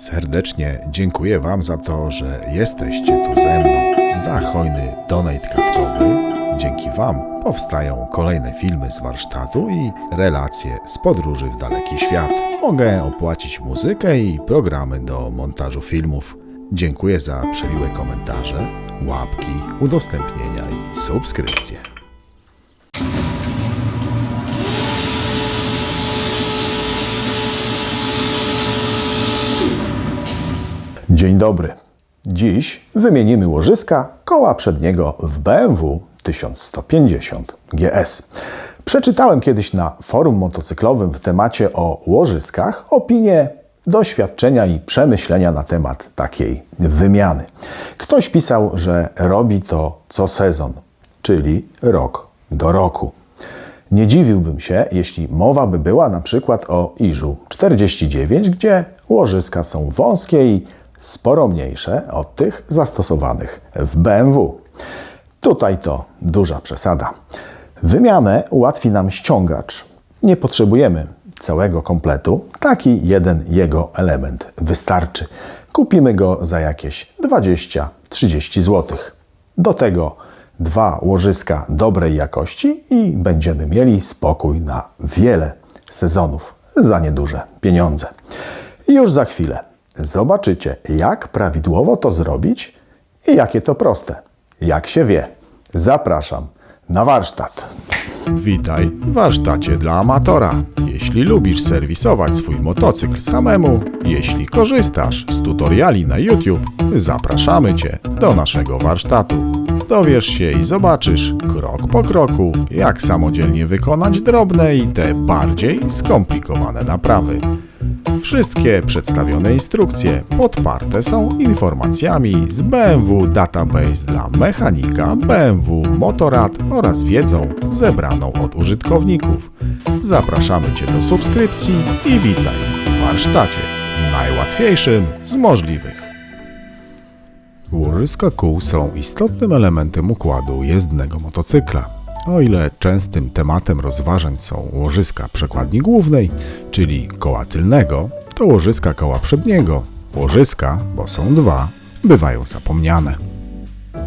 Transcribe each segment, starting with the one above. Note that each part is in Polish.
Serdecznie dziękuję Wam za to, że jesteście tu ze mną. Za hojny donate kawkowy. Dzięki Wam powstają kolejne filmy z warsztatu i relacje z podróży w daleki świat. Mogę opłacić muzykę i programy do montażu filmów. Dziękuję za przemiłe komentarze, łapki, udostępnienia i subskrypcje. Dzień dobry. Dziś wymienimy łożyska koła przedniego w BMW 1150 GS. Przeczytałem kiedyś na forum motocyklowym w temacie o łożyskach opinie, doświadczenia i przemyślenia na temat takiej wymiany. Ktoś pisał, że robi to co sezon, czyli rok do roku. Nie dziwiłbym się, jeśli mowa by była na przykład o Iżu 49, gdzie łożyska są wąskie i sporo mniejsze od tych zastosowanych w BMW. Tutaj to duża przesada. Wymianę ułatwi nam ściągacz. Nie potrzebujemy całego kompletu, taki jeden jego element wystarczy. Kupimy go za jakieś 20-30 zł. Do tego dwa łożyska dobrej jakości i będziemy mieli spokój na wiele sezonów za nieduże pieniądze. Już za chwilę zobaczycie, jak prawidłowo to zrobić i jakie to proste. Jak się wie. Zapraszam na warsztat. Witaj w warsztacie dla amatora. Jeśli lubisz serwisować swój motocykl samemu, jeśli korzystasz z tutoriali na YouTube, zapraszamy Cię do naszego warsztatu. Dowiesz się i zobaczysz krok po kroku, jak samodzielnie wykonać drobne i te bardziej skomplikowane naprawy. Wszystkie przedstawione instrukcje podparte są informacjami z BMW Database dla mechanika, BMW Motorrad oraz wiedzą zebraną od użytkowników. Zapraszamy Cię do subskrypcji i witaj w warsztacie najłatwiejszym z możliwych. Łożyska kół są istotnym elementem układu jezdnego motocykla. O ile częstym tematem rozważań są łożyska przekładni głównej, czyli koła tylnego, to łożyska koła przedniego. Łożyska, bo są dwa, bywają zapomniane.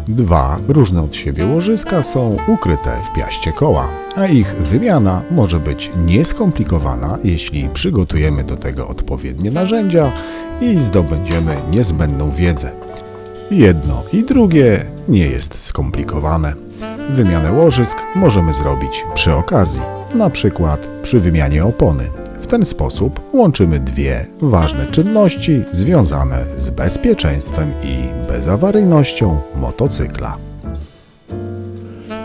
Dwa różne od siebie łożyska są ukryte w piaście koła, a ich wymiana może być nieskomplikowana, jeśli przygotujemy do tego odpowiednie narzędzia i zdobędziemy niezbędną wiedzę. Jedno i drugie nie jest skomplikowane. Wymianę łożysk możemy zrobić przy okazji, na przykład przy wymianie opony. W ten sposób łączymy dwie ważne czynności związane z bezpieczeństwem i bezawaryjnością motocykla.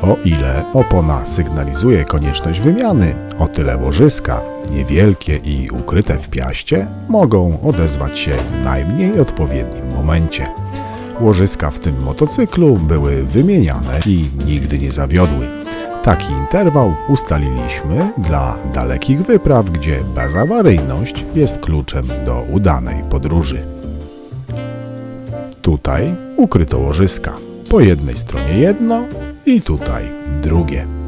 O ile opona sygnalizuje konieczność wymiany, o tyle łożyska, niewielkie i ukryte w piaście, mogą odezwać się w najmniej odpowiednim momencie. Łożyska w tym motocyklu były wymieniane i nigdy nie zawiodły. Taki interwał ustaliliśmy dla dalekich wypraw, gdzie bezawaryjność jest kluczem do udanej podróży. Tutaj ukryto łożyska. Po jednej stronie jedno i tutaj drugie.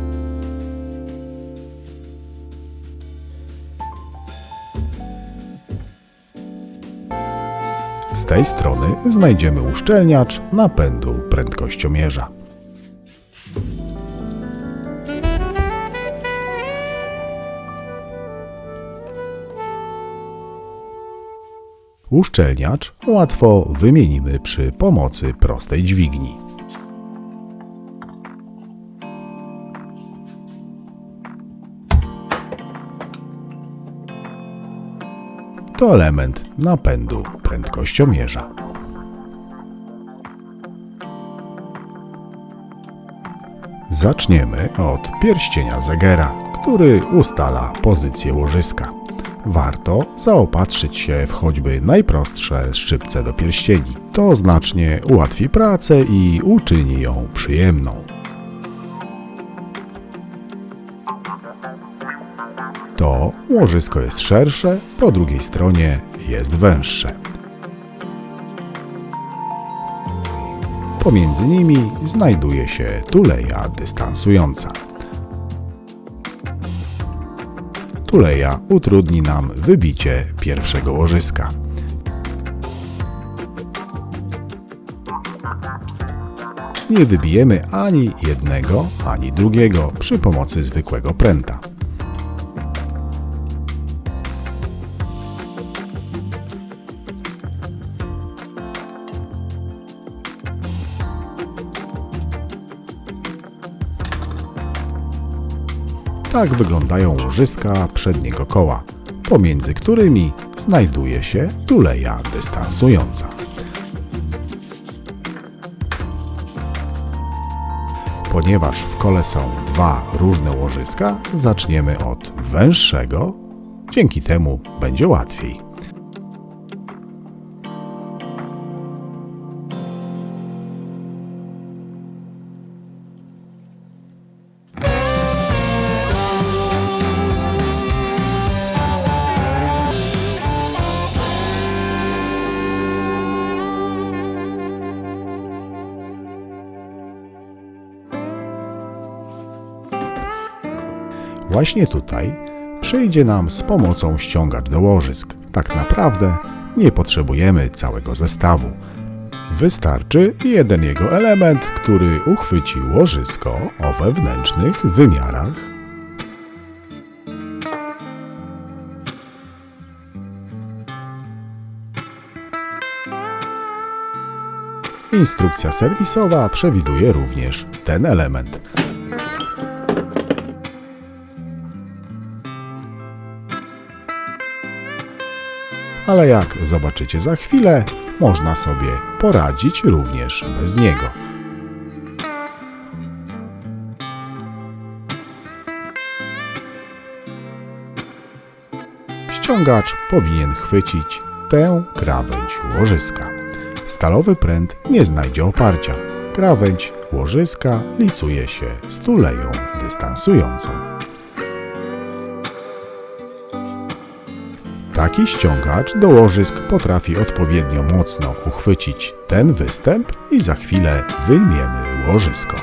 Tej strony znajdziemy uszczelniacz napędu prędkościomierza. Uszczelniacz łatwo wymienimy przy pomocy prostej dźwigni. To element napędu prędkościomierza. Zaczniemy od pierścienia Zegera, który ustala pozycję łożyska. Warto zaopatrzyć się w choćby najprostsze szczypce do pierścieni. To znacznie ułatwi pracę i uczyni ją przyjemną. łożysko jest szersze, po drugiej stronie jest węższe. Pomiędzy nimi znajduje się tuleja dystansująca. Tuleja utrudni nam wybicie pierwszego łożyska. Nie wybijemy ani jednego, ani drugiego przy pomocy zwykłego pręta. Tak wyglądają łożyska przedniego koła, pomiędzy którymi znajduje się tuleja dystansująca. Ponieważ w kole są dwa różne łożyska, zaczniemy od węższego, dzięki temu będzie łatwiej. Właśnie tutaj przyjdzie nam z pomocą ściągacz do łożysk. Tak naprawdę nie potrzebujemy całego zestawu. Wystarczy jeden jego element, który uchwyci łożysko o wewnętrznych wymiarach. Instrukcja serwisowa przewiduje również ten element. Ale jak zobaczycie za chwilę, można sobie poradzić również bez niego. Ściągacz powinien chwycić tę krawędź łożyska. Stalowy pręt nie znajdzie oparcia. Krawędź łożyska licuje się z tuleją dystansującą. Taki ściągacz do łożysk potrafi odpowiednio mocno uchwycić ten występ i za chwilę wyjmiemy łożysko.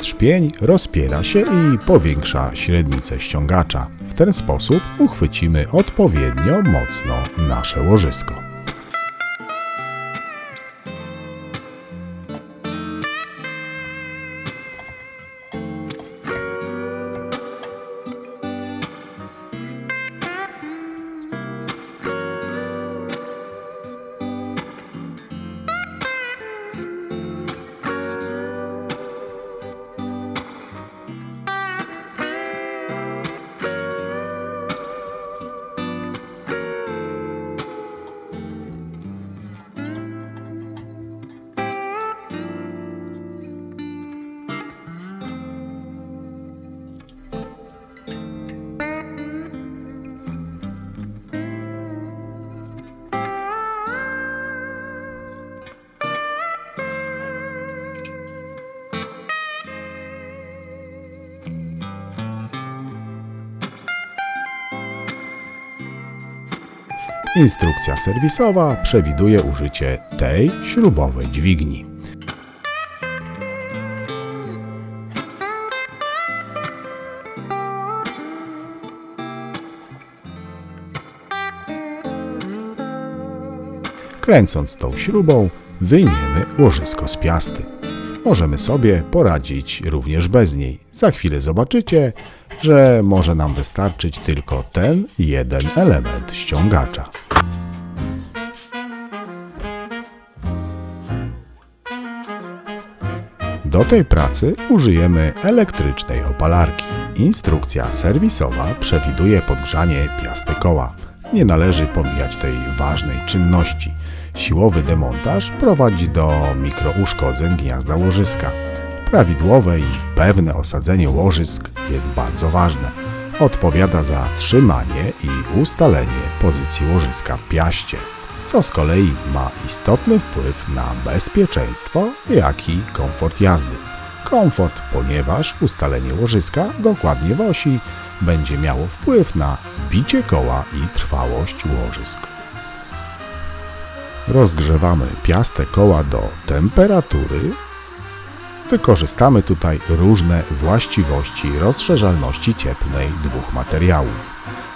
Trzpień rozpiera się i powiększa średnicę ściągacza. W ten sposób uchwycimy odpowiednio mocno nasze łożysko. Instrukcja serwisowa przewiduje użycie tej śrubowej dźwigni. Kręcąc tą śrubą, wyjmiemy łożysko z piasty. Możemy sobie poradzić również bez niej. Za chwilę zobaczycie, że może nam wystarczyć tylko ten jeden element ściągacza. Do tej pracy użyjemy elektrycznej opalarki. Instrukcja serwisowa przewiduje podgrzanie piasty koła. Nie należy pomijać tej ważnej czynności. Siłowy demontaż prowadzi do mikrouszkodzeń gniazda łożyska. Prawidłowe i pewne osadzenie łożysk jest bardzo ważne. Odpowiada za trzymanie i ustalenie pozycji łożyska w piaście co z kolei ma istotny wpływ na bezpieczeństwo, jak i komfort jazdy. Komfort, ponieważ ustalenie łożyska dokładnie w osi będzie miało wpływ na bicie koła i trwałość łożysk. Rozgrzewamy piastę koła do temperatury Wykorzystamy tutaj różne właściwości rozszerzalności cieplnej dwóch materiałów.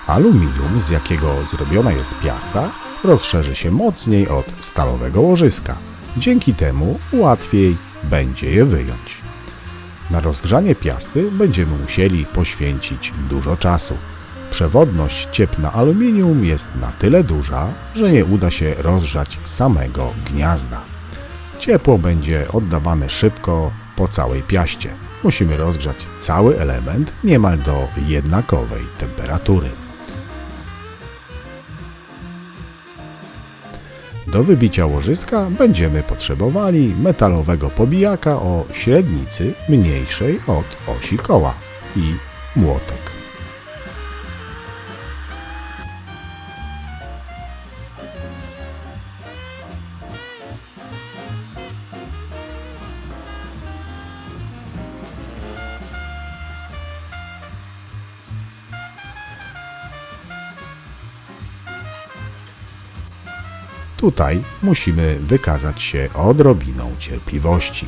Aluminium, z jakiego zrobiona jest piasta, rozszerzy się mocniej od stalowego łożyska. Dzięki temu łatwiej będzie je wyjąć. Na rozgrzanie piasty będziemy musieli poświęcić dużo czasu. Przewodność ciepła aluminium jest na tyle duża, że nie uda się rozgrzać samego gniazda. Ciepło będzie oddawane szybko po całej piaście. Musimy rozgrzać cały element niemal do jednakowej temperatury. Do wybicia łożyska będziemy potrzebowali metalowego pobijaka o średnicy mniejszej od osi koła i młotek. Tutaj musimy wykazać się odrobiną cierpliwości.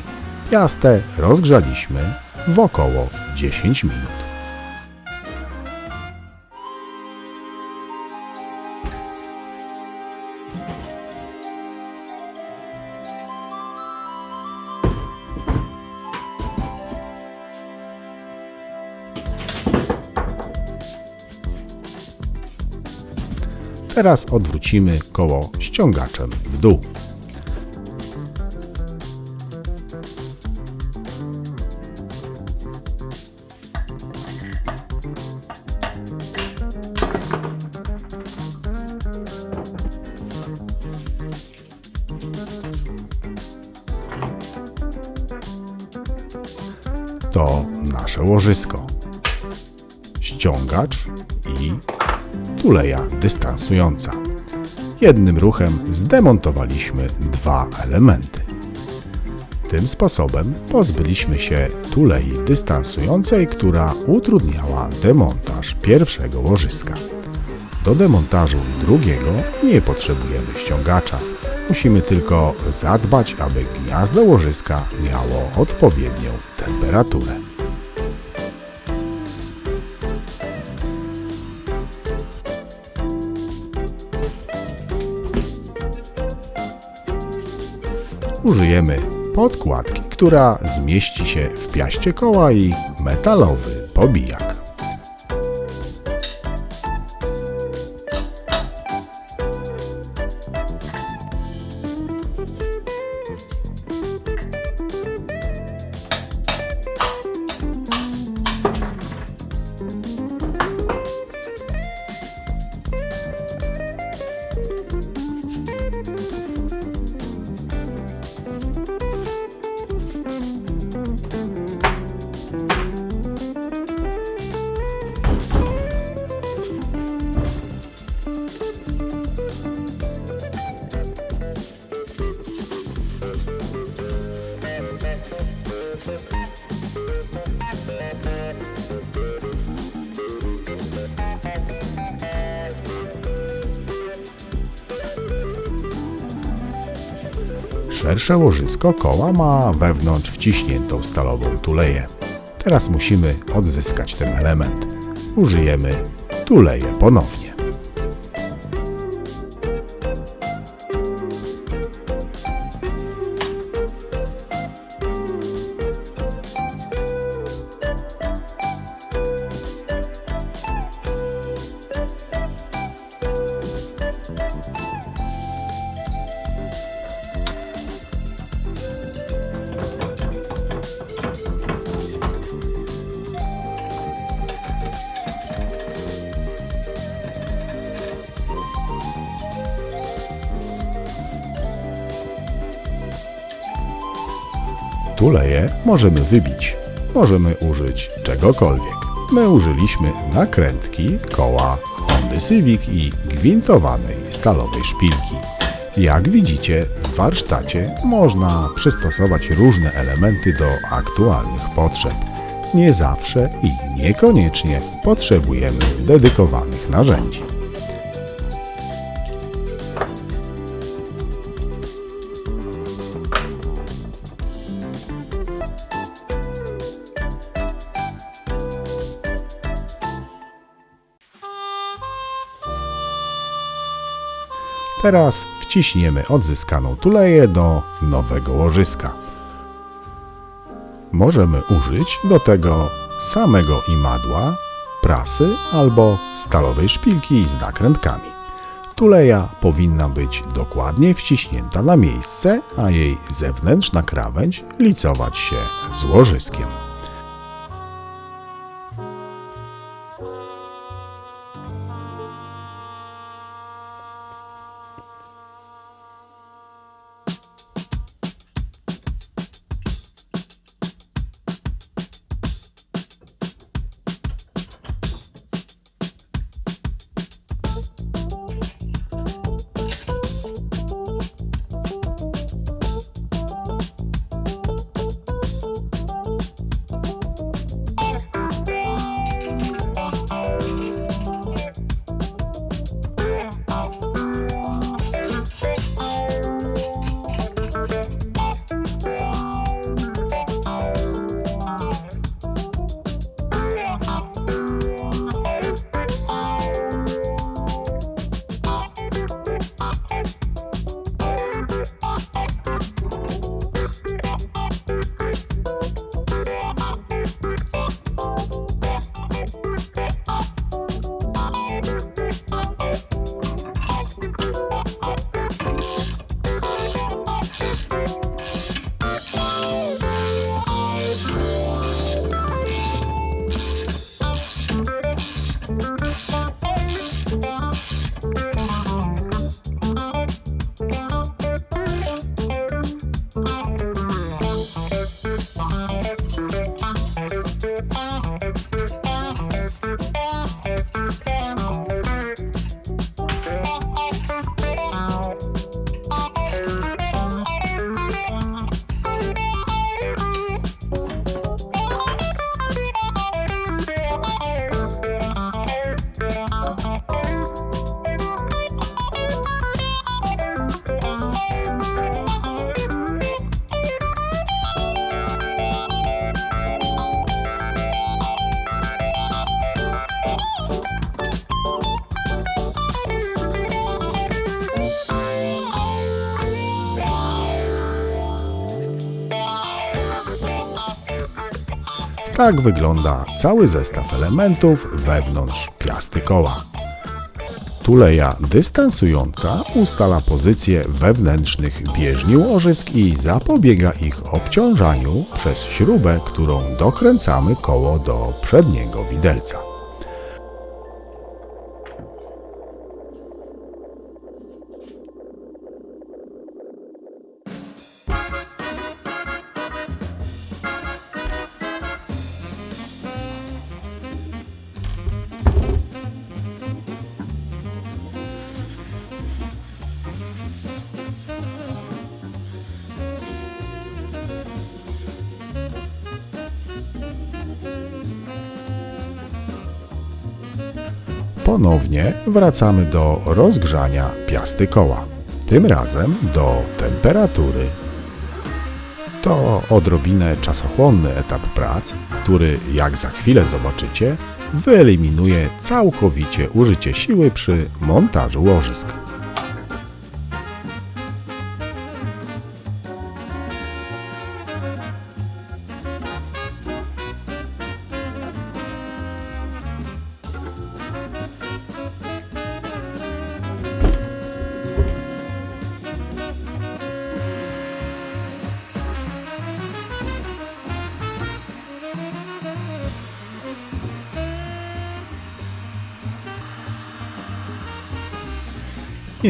Piastę rozgrzaliśmy w około 10 minut. Teraz odwrócimy koło ściągaczem w dół. To nasze łożysko. Ściągacz i tuleja dystansująca. Jednym ruchem zdemontowaliśmy dwa elementy. Tym sposobem pozbyliśmy się tulei dystansującej, która utrudniała demontaż pierwszego łożyska. Do demontażu drugiego nie potrzebujemy ściągacza. Musimy tylko zadbać, aby gniazdo łożyska miało odpowiednią temperaturę. Użyjemy podkładki, która zmieści się w piaście koła i metalowy pobijak. Szersze łożysko koła ma wewnątrz wciśniętą stalową tuleję. Teraz musimy odzyskać ten element. Użyjemy tuleję ponownie. Tuleje możemy wybić. Możemy użyć czegokolwiek. My użyliśmy nakrętki koła Hondy Civic i gwintowanej stalowej szpilki. Jak widzicie, w warsztacie można przystosować różne elementy do aktualnych potrzeb. Nie zawsze i niekoniecznie potrzebujemy dedykowanych narzędzi. Teraz wciśniemy odzyskaną tuleję do nowego łożyska. Możemy użyć do tego samego imadła, prasy albo stalowej szpilki z nakrętkami. Tuleja powinna być dokładnie wciśnięta na miejsce, a jej zewnętrzna krawędź licować się z łożyskiem. Tak wygląda cały zestaw elementów wewnątrz piasty koła. Tuleja dystansująca ustala pozycję wewnętrznych bieżni łożysk i zapobiega ich obciążaniu przez śrubę, którą dokręcamy koło do przedniego widelca. Ponownie wracamy do rozgrzania piasty koła. Tym razem do temperatury. To odrobinę czasochłonny etap prac, który, jak za chwilę zobaczycie, wyeliminuje całkowicie użycie siły przy montażu łożysk.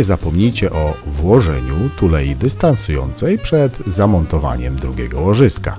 Nie zapomnijcie o włożeniu tulei dystansującej przed zamontowaniem drugiego łożyska.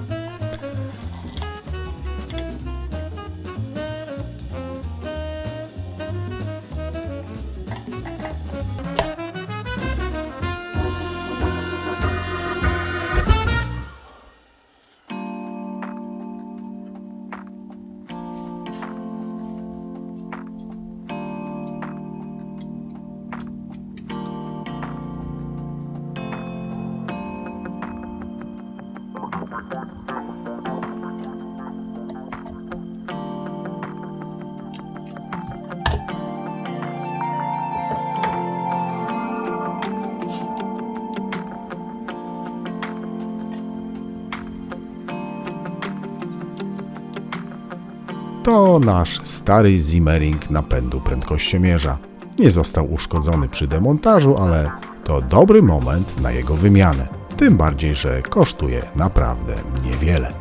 To nasz stary Zimmering napędu prędkościomierza. Nie został uszkodzony przy demontażu, ale to dobry moment na jego wymianę. Tym bardziej, że kosztuje naprawdę niewiele.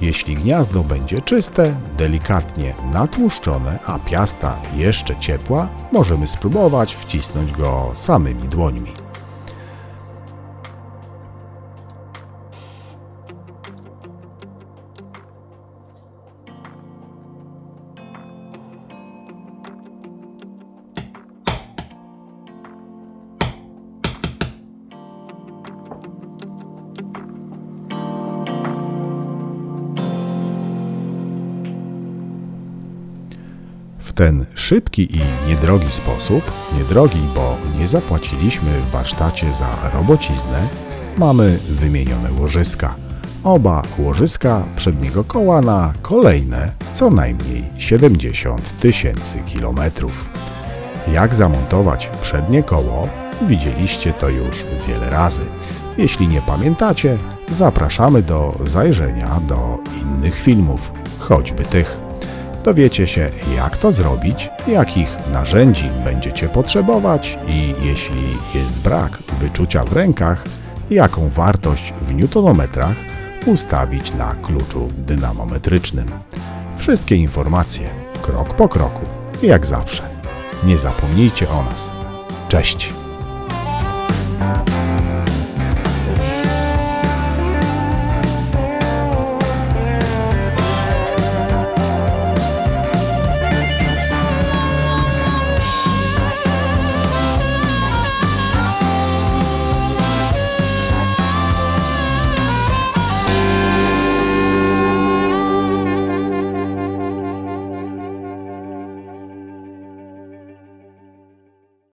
Jeśli gniazdo będzie czyste, delikatnie natłuszczone, a piasta jeszcze ciepła, możemy spróbować wcisnąć go samymi dłońmi. Ten szybki i niedrogi sposób, niedrogi, bo nie zapłaciliśmy w warsztacie za robociznę, mamy wymienione łożyska. Oba łożyska przedniego koła na kolejne co najmniej 70 tysięcy kilometrów. Jak zamontować przednie koło, widzieliście to już wiele razy. Jeśli nie pamiętacie, zapraszamy do zajrzenia do innych filmów, choćby tych. Dowiecie się, jak to zrobić, jakich narzędzi będziecie potrzebować i jeśli jest brak wyczucia w rękach, jaką wartość w newtonometrach ustawić na kluczu dynamometrycznym. Wszystkie informacje krok po kroku, jak zawsze. Nie zapomnijcie o nas. Cześć!